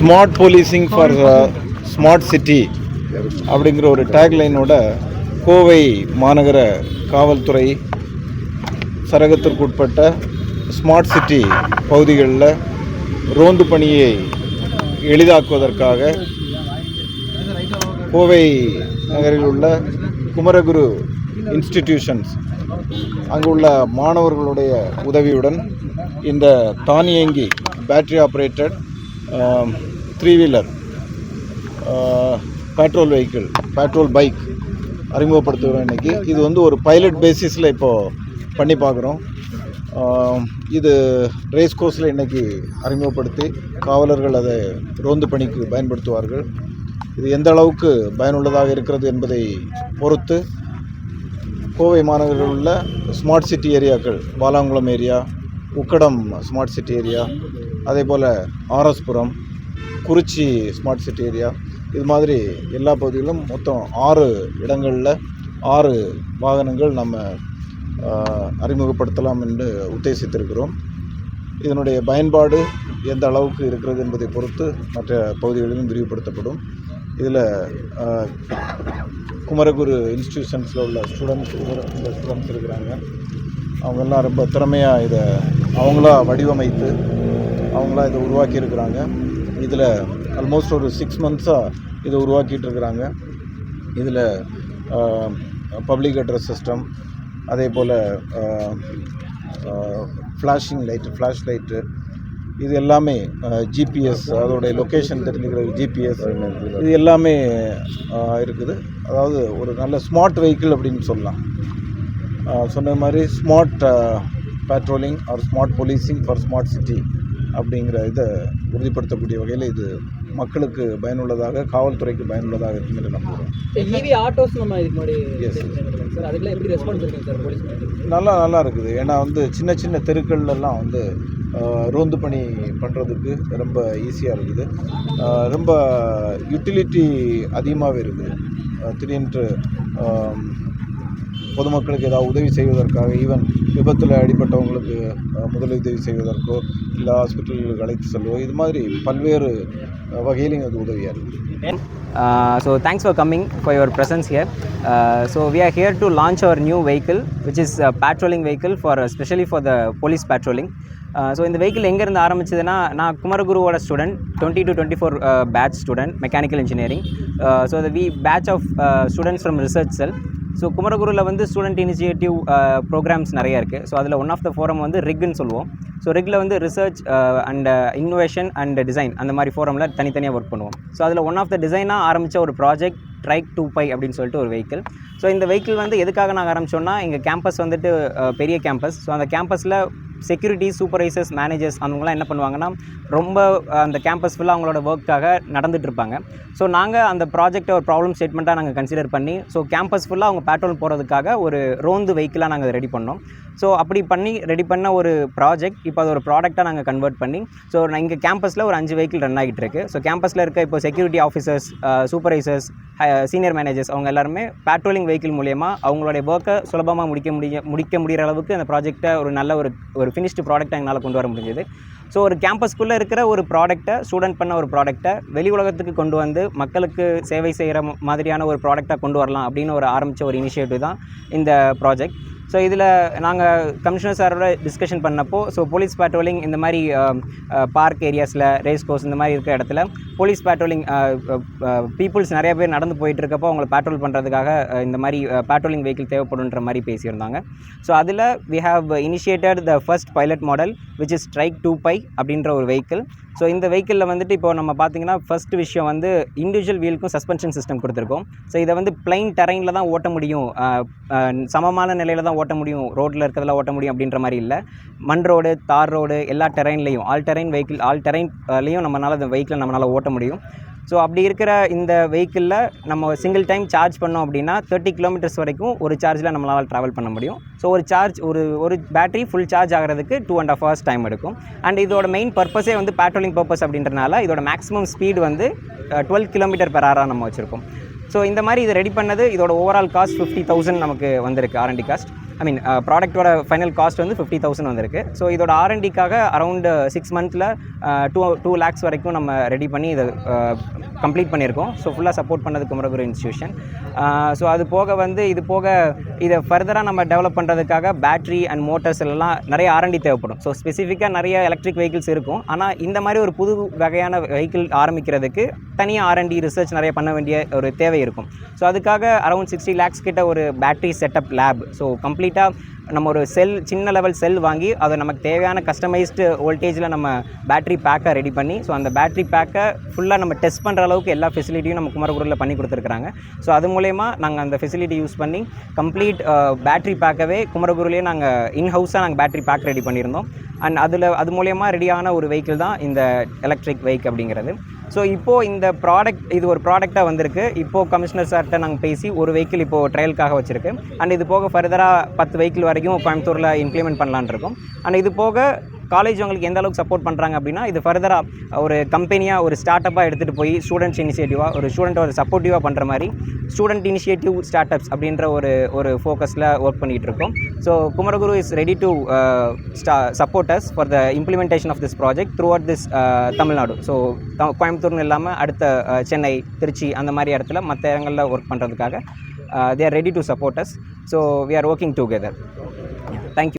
Smart policing for smart city அப்படிங்கிற ஒரு டேக்லைனோட கோவை மாநகர காவல்துறை சரகத்திற்கு உட்பட்ட ஸ்மார்ட் சிட்டி பகுதிகளில் ரோந்து பணியை எளிதாக்குவதற்காக கோவை நகரில் உள்ள குமரகுரு இன்ஸ்டிடியூஷன்ஸ் அங்குள்ள மாணவர்களுடைய உதவியுடன் இந்த தானியங்கி battery operated three wheeler petrol vehicle petrol bike அறிமுகப்படுத்துகிறோம் இன்றைக்கி இது வந்து ஒரு பைலட் பேசிஸில் இப்போது பண்ணி பார்க்குறோம். இது ரேஸ் கோர்ஸில் இன்றைக்கி அறிமுகப்படுத்தி காவலர்கள் அதை ரோந்து பணிக்கு பயன்படுத்துவார்கள். இது எந்த அளவுக்கு பயனுள்ளதாக இருக்கிறது என்பதை பொறுத்து கோவை மாநகரில் உள்ள smart city ஏரியாக்கள் Palangulam area Ukkadam smart city area அதே போல் RS Puram Kurichi smart city area. இது மாதிரி எல்லா பகுதிகளிலும் மொத்தம் ஆறு இடங்களில் ஆறு வாகனங்கள் நம்ம அறிமுகப்படுத்தலாம் என்று உத்தேசித்திருக்கிறோம். இதனுடைய பயன்பாடு எந்த அளவுக்கு இருக்கிறது என்பதை பொறுத்து மற்ற பகுதிகளிலும் விரிவுபடுத்தப்படும். இதில் குமரகுரு இன்ஸ்டிடியூஷன்ஸில் உள்ள ஸ்டூடெண்ட்ஸ் இந்த ஸ்டூடெண்ட்ஸ் இருக்கிறாங்க. அவங்கெல்லாம் ரொம்ப திறமையாக இதை அவங்களா வடிவமைத்து அவங்களா இதை உருவாக்கி இருக்கிறாங்க இதில் ஆல்மோஸ்ட் ஒரு சிக்ஸ் மந்த்ஸாக இதை உருவாக்கிட்டு இருக்கிறாங்க இதில் பப்ளிக் அட்ரஸ் சிஸ்டம் அதே போல் ஃப்ளாஷிங் லைட்டு ஃப்ளாஷ் லைட்டு இது எல்லாமே ஜிபிஎஸ் அதோடைய லொக்கேஷன் தெரிஞ்சுக்கிற ஜிபிஎஸ் இது எல்லாமே இருக்குது. அதாவது ஒரு நல்ல ஸ்மார்ட் வெஹிக்கிள் அப்படின்னு சொல்லலாம். சொன்ன மாதிரி smart patrolling or smart policing for smart city அப்படிங்கிற இதை உறுதிப்படுத்தக்கூடிய வகையில் இது மக்களுக்கு பயனுள்ளதாக காவல்துறைக்கு பயனுள்ளதாக இருக்கும் என்று நம்புகிறோம். நல்லா நல்லா இருக்குது. ஏன்னா வந்து சின்ன சின்ன தெருக்கள்லாம் வந்து ரோந்து பணி பண்ணுறதுக்கு ரொம்ப ஈஸியாக இருக்குது. ரொம்ப யூட்டிலிட்டி அதிகமாகவே இருக்குது. ஆம், பொதுமக்களுக்கு ஏதாவது உதவி செய்வதற்காக ஈவன் விபத்தில் அடிபட்டவங்களுக்கு முதலுதவி செய்வதற்கோ இல்லை ஹாஸ்பிட்டல்களுக்கு அழைத்து செல்வோ இது மாதிரி பல்வேறு வகையில் அது உதவியாக இருக்குது. So thanks for coming for your presence here so we are here to launch our new vehicle which is patrolling vehicle for specially for the police patrolling so இந்த வெஹிக்கிள் எங்கேருந்து ஆரம்பிச்சதுன்னா நான் குமரகுருவோட student twenty two twenty four batch student mechanical engineering so the we batch of students from research cell so குமரகுருவில் வந்து student initiative programs நிறைய இருக்குது so அதில் one of the forum வந்து ரிக்னு சொல்லுவோம். ஸோ ரிக்கில் வந்து research and innovation and design அந்த மாதிரி ஃபோரமில் தனித்தனியாக ஒர்க் பண்ணுவோம். ஸோ அதில் ஒன் ஆஃப் த டிசைனாக ஆரம்பித்த ஒரு ப்ராஜெக்ட் ட்ரைக் டூ பை அப்படின்னு சொல்லிட்டு ஒரு வெஹிக்கிள் ஸோ இந்த வெஹிக்கிள் வந்து எதுக்காக நாங்கள் ஆரம்பிச்சோன்னா எங்கள் கேம்பஸ் வந்துட்டு uh, பெரிய கேம்பஸ் ஸோ அந்த கேம்பஸில் செக்யூரிட்டி சூப்பர்வைசர்ஸ் மேனேஜர்ஸ் அவங்களாம் என்ன பண்ணுவாங்கன்னா ரொம்ப அந்த கேம்பஸ் ஃபுல்லாக அவங்களோட ஒர்க்காக நடந்துட்டு இருப்பாங்க ஸோ நாங்கள் அந்த ப்ராஜெக்ட்டை ஒரு ப்ராப்ளம் ஸ்டேட்மெண்ட்டாக நாங்கள் கன்சிடர் பண்ணி ஸோ கேம்பஸ் ஃபுல்லாக அவங்க பேட்ரோல் போகிறதுக்காக ஒரு ரோந்து வெஹிக்கிளாக நாங்கள் ரெடி பண்ணோம். ஸோ அப்படி பண்ணி ரெடி பண்ண ஒரு ப்ராஜெக்ட் இப்போ அது ஒரு ப்ராடக்ட்டாக நாங்கள் கன்வெர்ட் பண்ணி ஸோ இங்கே கேம்பஸில் ஒரு அஞ்சு வெஹிக்கிள் ரன் ஆகிட்டு இருக்கு ஸோ கேம்பஸில் இருக்க இப்போ security officers supervisors senior managers அவங்க எல்லாருமே பேட்ரோலிங் வெஹிக்கிள் மூலியமாக அவங்களுடைய ஒர்க்கை சுலபமாக முடிக்க முடிய முடிக்க முடிகிற அளவுக்கு அந்த ப்ராஜெக்ட்டை ஒரு நல்ல ஒரு ஒரு ஃபினிஷ்டு ப்ராடக்ட்டை எங்களால் கொண்டு வர முடிஞ்சது. ஸோ ஒரு கேம்பஸ்க்குள்ளே இருக்கிற ஒரு ப்ராடக்ட்டை ஸ்டூடெண்ட் பண்ண ஒரு ப்ராடக்ட்டை வெளி உலகத்துக்கு கொண்டு வந்து மக்களுக்கு சேவை செய்கிற மாதிரியான ஒரு ப்ராடக்டாக கொண்டு வரலாம் அப்படின்னு ஒரு ஆரம்பித்த ஒரு இனிஷியேட்டிவ் தான் இந்த ப்ராஜெக்ட் ஸோ இதில் நாங்கள் கமிஷனர் சாரோட டிஸ்கஷன் பண்ணப்போ ஸோ போலீஸ் பேட்ரோலிங் இந்த மாதிரி பார்க் ஏரியாஸில் ரேஸ் கோர்ஸ் இந்த மாதிரி இருக்கிற இடத்துல போலீஸ் பேட்ரோலிங் பீப்புள்ஸ் நிறைய பேர் நடந்து போயிட்டு இருக்கப்போ அவங்கள பேட்ரோல் பண்ணுறதுக்காக uh, இந்த மாதிரி uh, பேட்ரோலிங் வெஹிக்கிள் தேவைப்படுன்ற மாதிரி பேசியிருந்தாங்க. ஸோ அதில் we have initiated the first pilot model which is strike two by அப்படின்ற ஒரு வெஹிக்கிள் ஸோ இந்த வெஹிக்கிளில் வந்துட்டு இப்போ நம்ம பார்த்தீங்கன்னா ஃபர்ஸ்ட் விஷயம் வந்து இண்டிவிஜுவல் வீலுக்கும் சஸ்பென்ஷன் சிஸ்டம் கொடுத்துருக்கோம். ஸோ இதை வந்து பிளைன் டெரைனில் தான் ஓட்ட முடியும். சமமான நிலையில் தான் ஓட்ட முடியும். ரோட்டில் இருக்கிறதுல ஓட்ட முடியும் அப்படின்ற மாதிரி இல்லை. மண் ரோடு தார் ரோடு எல்லா டெரைன்லையும் ஆல் டெரைன் வெஹிக்கிள் ஆல் டெரைன்லையும் நம்மளால் அந்த வெஹிக்கிளை நம்மளால் ஓட்ட முடியும். ஸோ அப்படி இருக்கிற இந்த வெஹிக்கிளில் நம்ம சிங்கிள் டைம் சார்ஜ் பண்ணோம் அப்படின்னா தேர்ட்டி கிலோமீட்டர்ஸ் வரைக்கும் ஒரு சார்ஜில் நம்மளால் ட்ராவல் பண்ண முடியும். ஸோ ஒரு சார்ஜ் ஒரு ஒரு பேட்டரி ஃபுல் சார்ஜ் ஆகிறதுக்கு two and half hours time எடுக்கும். அண்ட் இதோட மெயின் பர்பஸே வந்து பேட்ரோலிங் பர்பஸ் அப்படின்றனால இதோட மேக்ஸிமம் ஸ்பீடு வந்து டுவெல் கிலோமீட்டர் பெர் ஆராக நம்ம வச்சுருக்கோம். ஸோ இந்த மாதிரி இது ரெடி பண்ணது இதோட ஓவரால் காஸ்ட் ஃபிஃப்டி தௌசண்ட் நமக்கு வந்திருக்கு R and D cost I mean ப்ராடக்ட்டோட final cost வந்து ஃபிஃப்டி தௌசண்ட் வந்திருக்கு. ஸோ இதோட ஆர்என்டிக்காக அரௌண்டு சிக்ஸ் மந்த்தில் டூ டூ லேக்ஸ் வரைக்கும் நம்ம ரெடி பண்ணி இதை uh, கம்ப்ளீட் பண்ணியிருக்கோம். ஸோ ஃபுல்லாக சப்போர்ட் பண்ணது குமரகுரு இன்ஸ்டியூஷன் ஸோ அது போக வந்து இது போக இதை ஃபர்தராக நம்ம டெவலப் பண்ணுறதுக்காக பேட்ரி அண்ட் மோட்டர்ஸ் எல்லாம் நிறைய ஆரண்டி தேவைப்படும். ஸோ ஸ்பெசிஃபிக்காக நிறைய எலக்ட்ரிக் வெஹிக்கிள்ஸ் இருக்கும். ஆனால் இந்த மாதிரி ஒரு புது வகையான வெஹிக்கிள் ஆரம்பிக்கிறதுக்கு தனியாக ஆர்என்டி ரிசர்ச் நிறைய பண்ண வேண்டிய ஒரு தேவை இருக்கும். ஸோ அதுக்காக அரௌண்ட் சிக்ஸ்டி லேக்ஸ் கிட்ட ஒரு battery setup lab so complete கம்ப்ளீட்டாக நம்ம ஒரு செல் சின்ன லெவல் செல் வாங்கி அதை நமக்கு தேவையான கஸ்டமைஸ்டு வோல்டேஜில் நம்ம பேட்டரி பேக்கை ரெடி பண்ணி ஸோ அந்த பேட்டரி பேக்கை ஃபுல்லாக நம்ம டெஸ்ட் பண்ணுற அளவுக்கு எல்லா ஃபெசிலிட்டியும் நம்ம குமரகுருவில் பண்ணி கொடுத்துருக்குறாங்க. ஸோ அது மூலயமா நாங்கள் அந்த ஃபெசிலிட்டி யூஸ் பண்ணி கம்ப்ளீட் பேட்டரி பேக்கவே குமரகுருலேயே நாங்கள் இன்ஹவுஸாக நாங்கள் பேட்டரி பேக் ரெடி பண்ணியிருந்தோம். அண்ட் அதில் அது மூலயமா ரெடியான ஒரு வெஹிக்கிள் தான் இந்த எலக்ட்ரிக் வெஹிக் அப்படிங்கிறது. ஸோ இப்போது இந்த ப்ராடக்ட் இது ஒரு ப்ராடக்டாக வந்திருக்கு. இப்போது கமிஷனர் சார்கிட்ட நாங்கள் பேசி ஒரு வெஹிக்கிள் இப்போது ட்ரையலுக்காக வச்சுருக்கு. அண்ட் இது போக ஃபர்தராக பத்து வெஹிக்கிள் வரைக்கும் கோயம்புத்தூரில் இம்ப்ளிமெண்ட் பண்ணலான்னு இருக்கோம். அண்ட் இது போக காலேஜ் உங்களுக்கு எந்த அளவுக்கு சப்போர்ட் பண்ணுறாங்க அப்படின்னா இது ஃபர்தராக ஒரு கம்பெனியாக ஒரு ஸ்டார்ட் அப்பாக எடுத்துகிட்டு போய் ஸ்டூடெண்ட்ஸ் இனிஷியேட்டிவாக ஒரு ஸ்டூடெண்ட் ஒரு சப்போர்ட்டிவாக பண்ணுற மாதிரி ஸ்டூடெண்ட் இனிஷியேட்டிவ் ஸ்டார்ட் அப்ஸ் அப்படின்ற ஒரு ஒரு ஃபோக்கஸில் ஒர்க் பண்ணிகிட்டு இருக்கோம். So Kumaraguru is ready to ஸ்டா support for the implementation of this project throughout this Tamil Nadu so கோயம்புத்தூர்னு இல்லாமல் அடுத்த uh, சென்னை திருச்சி அந்த மாதிரி இடத்துல மற்ற இடங்களில் ஒர்க் பண்ணுறதுக்காக they are ready to support us so we are working together thank you